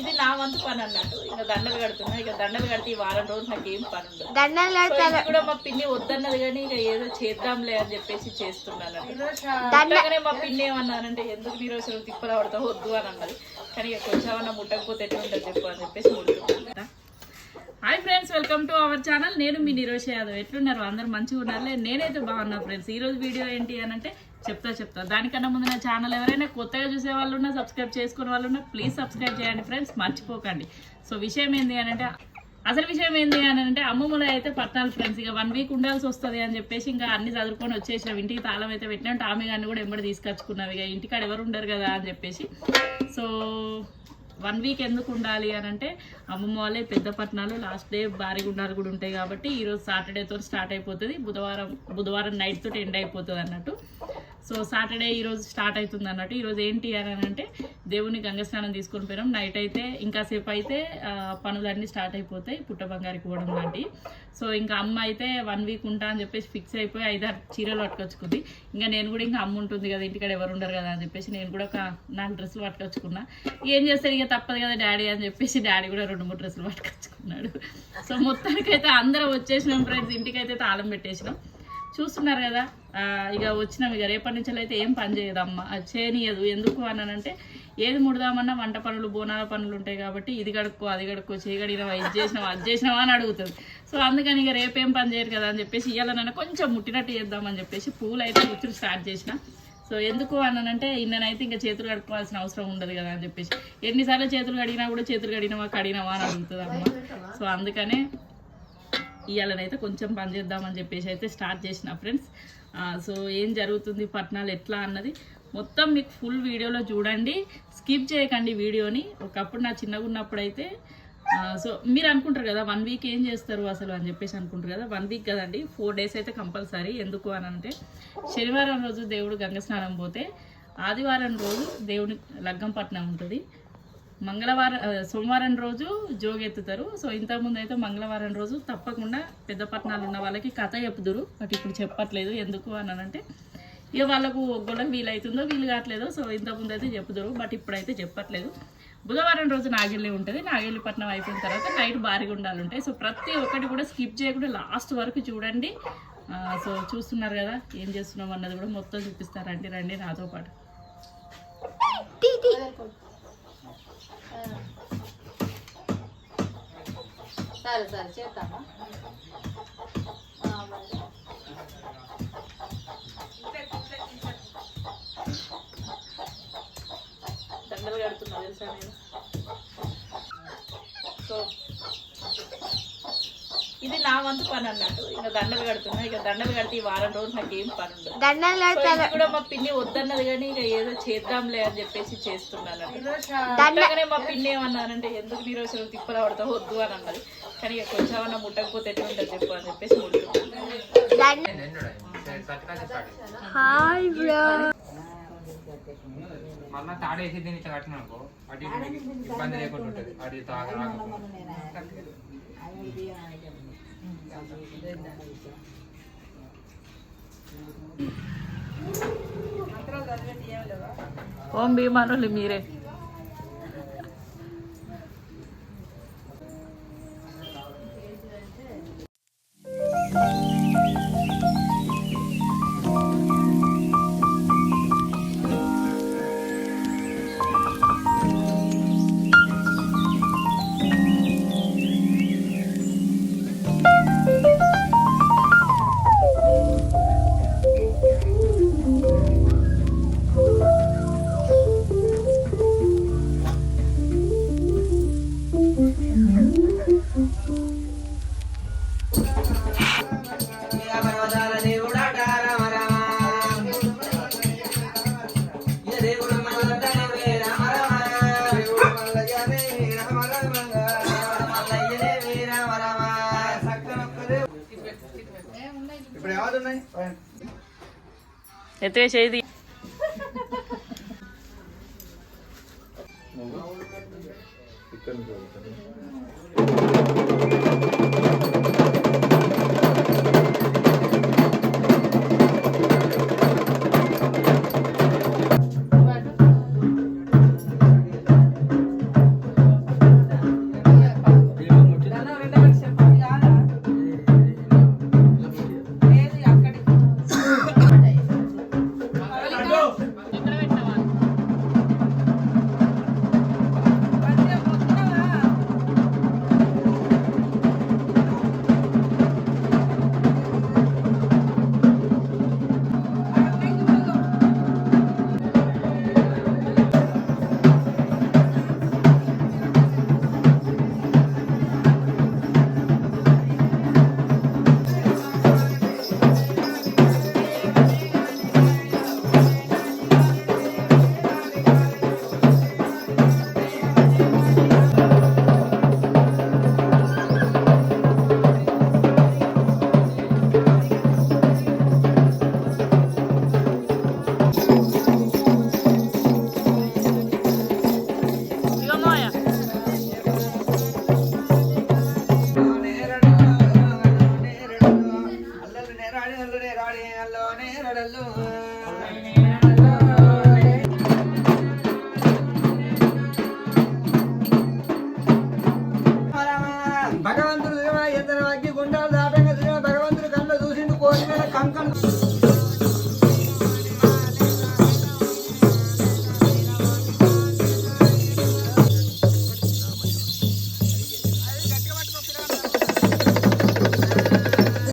ఇది నా వంతు పని అన్నట్టు. ఇక దండలు కడుతున్నా ఇక దండలు కడితే ఈ వారం రోజులు నాకు ఏం పని ఉండదు. దండలు కడతారు. కూడా మా పిన్ని వద్దన్నది కానీ ఇక ఏదో చేద్దాంలే అని చెప్పేసి చేస్తున్నాను అలాగనే మా పిన్ని ఏమన్నానంటే ఎందుకు మీరు అసలు తిప్పలు పడతావు? వద్దు అని అన్నది. కానీ ఇక కొంచెం అన్న ముట్టకపోతే ఎట్లా ఉంటుంది చెప్పు అని చెప్పేసి hi friends welcome to our channel. నేను మీ నిరోష్ యాదవ్. ఎట్లున్నారు? అందరు మంచిగా ఉన్నారులే? నేనైతే బాగున్నా ఫ్రెండ్స్. ఈ రోజు వీడియో ఏంటి అని అంటే చెప్తా చెప్తా. దానికన్నా ముందు నా ఛానల్ ఎవరైనా కొత్తగా చూసే వాళ్ళు ఉన్నా సబ్స్క్రైబ్ చేసుకునే వాళ్ళు ఉన్నా ప్లీజ్ సబ్స్క్రైబ్ చేయండి ఫ్రెండ్స్ మర్చిపోకండి. సో విషయం ఏంటి అని అంటే అసలు విషయం ఏంటి అని అంటే అమ్మమ్మల అయితే పట్టాలి ఫ్రెండ్స్ ఇక వన్ వీక్ ఉండాల్సి వస్తుంది అని చెప్పేసి ఇంకా అన్ని చదువుకొని వచ్చేసినాం. ఇంటికి తాళం అయితే పెట్టినాం. టామీ గారిని కూడా ఎంబడి తీసుకొచ్చుకున్నాం. ఇక ఇంటికాడ ఎవరు ఉండరు కదా అని చెప్పేసి. సో వన్ వీక్ ఎందుకు ఉండాలి అని అంటే అమ్మమ్మ వాళ్ళే పెద్ద పట్టణాలు లాస్ట్ డే భారీ గుండాలు కూడా ఉంటాయి కాబట్టి ఈరోజు సాటర్డేతో స్టార్ట్ అయిపోతుంది. బుధవారం బుధవారం నైట్ తోటి ఎండ్ అయిపోతుంది అన్నట్టు. సో సాటర్డే ఈరోజు స్టార్ట్ అవుతుంది అన్నట్టు. ఈరోజు ఏంటి అని అంటే దేవుని గంగస్నానం తీసుకొని పోయినాం. నైట్ అయితే ఇంకాసేపు అయితే పనులన్నీ స్టార్ట్ అయిపోతాయి. పుట్ట బంగారికి పోవడం లాంటి. సో ఇంకా అమ్మ అయితే వన్ వీక్ ఉంటా అని చెప్పేసి ఫిక్స్ అయిపోయి ఐదారు చీరలు పట్టుకొచ్చుకుంది. ఇంకా నేను కూడా ఇంకా అమ్మ ఉంటుంది కదా ఇంటికాడ ఎవరు ఉండరు కదా అని చెప్పేసి నేను కూడా ఒక నాలుగు డ్రెస్సులు పట్టుకొచ్చుకున్నా. ఏం చేస్తారు ఇక తప్పదు కదా డాడీ అని చెప్పేసి డాడీ కూడా రెండు మూడు డ్రెస్సులు పట్టుకొచ్చుకున్నాడు. సో మొత్తానికైతే అందరం వచ్చేసినాం ఫ్రెండ్స్ ఇంటికైతే తాళం పెట్టేసినాం. చూస్తున్నారు కదా. ఇక వచ్చినాం ఇక. రేపటి నుంచి అయితే ఏం పని చేయదమ్మా. అది చేయనియదు. ఎందుకు అన్నానంటే ఏది ముడదామన్నా వంట పనులు బోనాల పనులు ఉంటాయి కాబట్టి ఇది కడుక్కో అది కడుక్కో చేయగడిగినావా ఇది చేసినావా అది చేసినావా అని అడుగుతుంది. సో అందుకని ఇక రేపేం పని చేయరు కదా అని చెప్పేసి ఇవ్వాలన్నా కొంచెం ముట్టినట్టు చేద్దామని చెప్పేసి పూలు అయితే కూర్చుని స్టార్ట్ చేసిన. సో ఎందుకు అన్నానంటే ఇన్ననైతే ఇంకా చేతులు కడుక్కోవాల్సిన అవసరం ఉండదు కదా అని చెప్పేసి. ఎన్నిసార్లు చేతులు కడిగినా కూడా చేతులు కడిగినవా కడిగినవా అని అడుగుతుంది అమ్మ. సో అందుకనే ఇవాళనైతే కొంచెం పని చేద్దామని చెప్పేసి అయితే స్టార్ట్ చేసిన ఫ్రెండ్స్. సో ఏం జరుగుతుంది పట్నాలు ఎట్లా అన్నది మొత్తం మీకు ఫుల్ వీడియోలో చూడండి. స్కిప్ చేయకండి వీడియోని. ఒకప్పుడు నా చిన్నగా ఉన్నప్పుడు అయితే సో మీరు అనుకుంటారు కదా వన్ వీక్ ఏం చేస్తారు అసలు అని చెప్పేసి అనుకుంటారు కదా వన్ వీక్ కదండి. ఫోర్ డేస్ అయితే కంపల్సరీ. ఎందుకు అని అంటే శనివారం రోజు దేవుడు గంగ స్నానం పోతే ఆదివారం రోజు దేవుని లగ్గంపట్నం ఉంటుంది. మంగళవారం సోమవారం రోజు జోగెత్తుతారు సో ఇంతకుముందు అయితే మంగళవారం రోజు తప్పకుండా పెద్ద పట్టణాలు ఉన్న వాళ్ళకి కథ చెప్పుదురు బట్ ఇప్పుడు చెప్పట్లేదు. ఎందుకు అని అంటే ఇక వాళ్ళకు ఒగ్గోళ్ళకి వీలవుతుందో వీలు కావట్లేదో సో ఇంతకుముందు అయితే చెప్పుదురు బట్ ఇప్పుడైతే చెప్పట్లేదు. బుధవారం రోజు నాగెల్లి ఉంటుంది. నాగెల్లి పట్నం అయిపోయిన తర్వాత నైట్ భారీ ఉండాలి ఉంటాయి. సో ప్రతి ఒక్కటి కూడా స్కిప్ చేయకుండా లాస్ట్ వరకు చూడండి. సో చూస్తున్నారు కదా ఏం చేస్తున్నాం అన్నది కూడా మొత్తం చూపిస్తారండి. రండి నాతో పాటు. సరే సరే చేద్దామా? దండలు కడుతున్నా తెలుసా నేను సో ఇది నా వంతు పని అన్నట్టు. ఇక దండలు కడుతున్నా ఇక దండలు కడితే ఈ వారం రోజులు నాకు ఏం పని ఉండదు. దండలు కడతారు. కూడా మా పిన్ని వద్దన్నది కానీ ఇక ఏదో చేద్దాంలే అని చెప్పేసి చేస్తున్నాను అలాగనే మా పిన్ని ఏమన్నానంటే ఎందుకు మీరు అసలు తిప్పలు పడతావు వద్దు అని అన్నది. కానీ ఇక కొంచెం అన్న ముట్టకపోతే ఎట్లా ఉంటుంది చెప్పు అని చెప్పేసి ముట్టుకున్నాను. దండ హాయ్ బ్రో. మళ్ళా తాడేసి దీన్ని ఇట్లా కట్టిన అనుకో అటు ఇబ్బంది లేకుండా ఉంటుంది. అటు రాకుండా ఓం భీమానులు మీరే. എത്ര ചെയ്തി ചിക്കൻ